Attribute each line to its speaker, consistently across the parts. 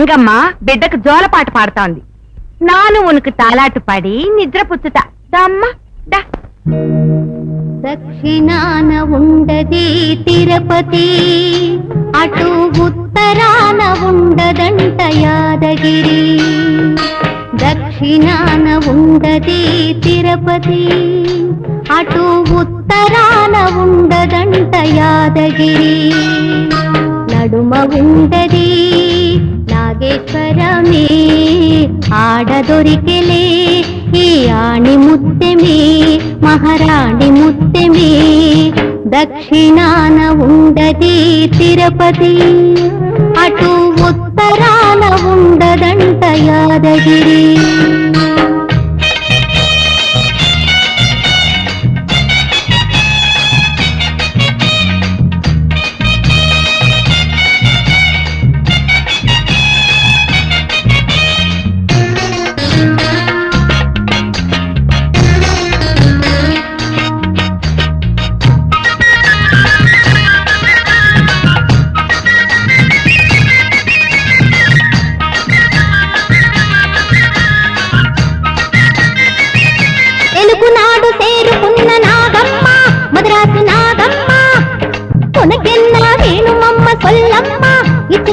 Speaker 1: రంగమ్మ బిడ్డకు జోలపాట పాడుతోంది. నాను ఉనికి తాలాటు పడి నిద్రపుచ్చుట దమ్మ
Speaker 2: దక్షిణాన ఉండది తిరుపతి అటు ఉత్తరాన ఉండదంట యాదగిరి. దక్షిణాన ఉండది తిరుపతి అటు ఉత్తరాన ఉండదంట యాదగిరి. నడుమ ఉండది ఆడ దొరికెలే ఈ ఆణి ముత్తెమే మహారాణి ముత్తెమే. దక్షిణాన ఉండది తిరుపతి అటు ఉత్తరాన ఉండదంట యాదగిరి.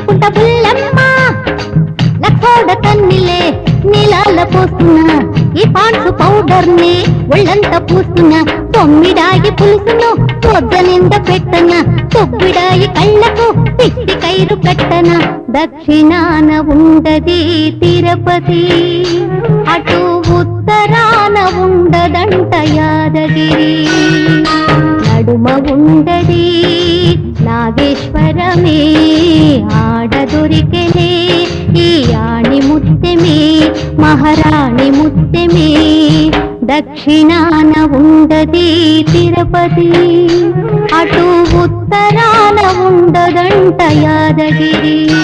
Speaker 2: పుట్ట బుల్లమ్మ లక్కోడ తన్నిలే నీలాల పోస్తున్నా. ఈ పాన్సు పౌడర్ని ఒళ్ళంతా పూస్తున్నా. తొమ్మిడాయి పులుసును పొద్ద నిండా పెట్టన. తొమ్మిడాయి కళ్ళకు పిట్టి కైరు కట్టన. దక్షిణాన ఉండది తిరుపతి. అటు ఉత్తరాన ఉండదంట యాదగిరి. నడుమ ఉండది నాగేశ్వరమే. ఆ దొరికెలే ఈ ఆణి ముత్తెమే మహారాణి ముత్తెమే. దక్షిణాన ఉండది తిరుపతి అటు ఉత్తరాన ఉండదంట యాదగిరి.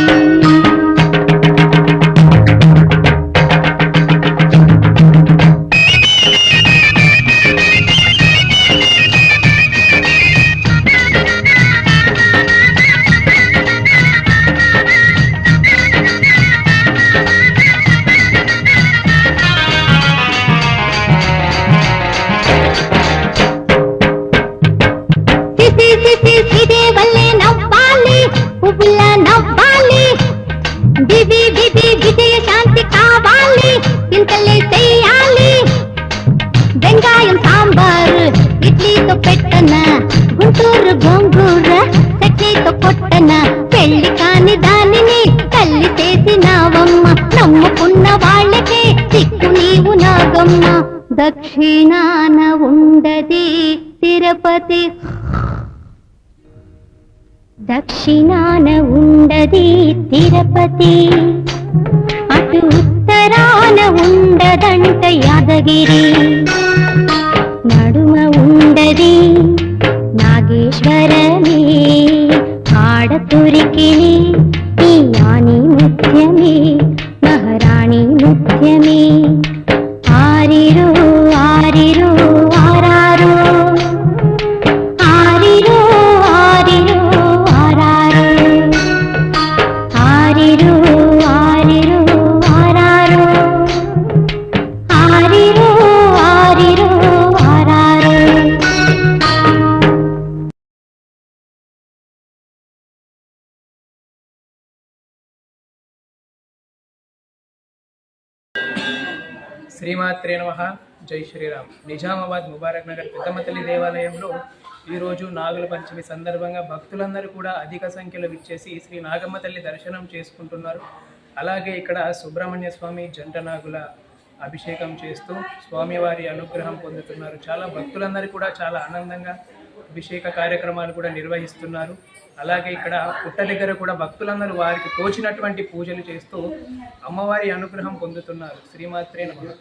Speaker 2: సిసి సిసి సిదే వల్లే నవ్వాలి పువ్వుల నవ్వాలి దివి దివి విజయ శాంతి కావాలి చింతలే చెయ్యాలి వెంగాయం సాంబార్ ఇడ్లీతో పెట్టన గుంటూరు గోంగూర చట్నీతో కొట్టన పెళ్లి కాని దానిని తల్లి చేసినావమ్మ నమ్ముకున్న వాళ్ళకే దిక్కు నీవు నాగమ్మ దక్షిణాన ఉండది తిరుపతి దక్షిణాన ఉండది తిరుపతి. అటు ఉత్తరాన ఉండదంట యాదగిరి. నడుమ ఉండది నాగేశ్వరమే. ఆడతురికిని ఈ యాని ముత్యమే మహారాణి ముత్యమే. ఆరిరు ఆరిరు
Speaker 3: శ్రీమాత్రే నమ. జై శ్రీరామ్. నిజామాబాద్ ముబారక్ నగర్ పెద్దమతల్లి దేవాలయంలో ఈరోజు నాగుల పంచమి సందర్భంగా భక్తులందరూ కూడా అధిక సంఖ్యలో విచ్చేసి శ్రీ నాగమ్మ తల్లి దర్శనం చేసుకుంటున్నారు. అలాగే ఇక్కడ సుబ్రహ్మణ్య స్వామి జంట నాగుల అభిషేకం చేస్తూ స్వామివారి అనుగ్రహం పొందుతున్నారు. చాలా భక్తులందరూ కూడా చాలా ఆనందంగా అభిషేక కార్యక్రమాలు కూడా నిర్వహిస్తున్నారు. అలాగే ఇక్కడ పుట్ట దగ్గర కూడా భక్తులందరూ వారికి తోచినటువంటి పూజలు చేస్తూ అమ్మవారి అనుగ్రహం పొందుతున్నారు. శ్రీమాత్రే నమః.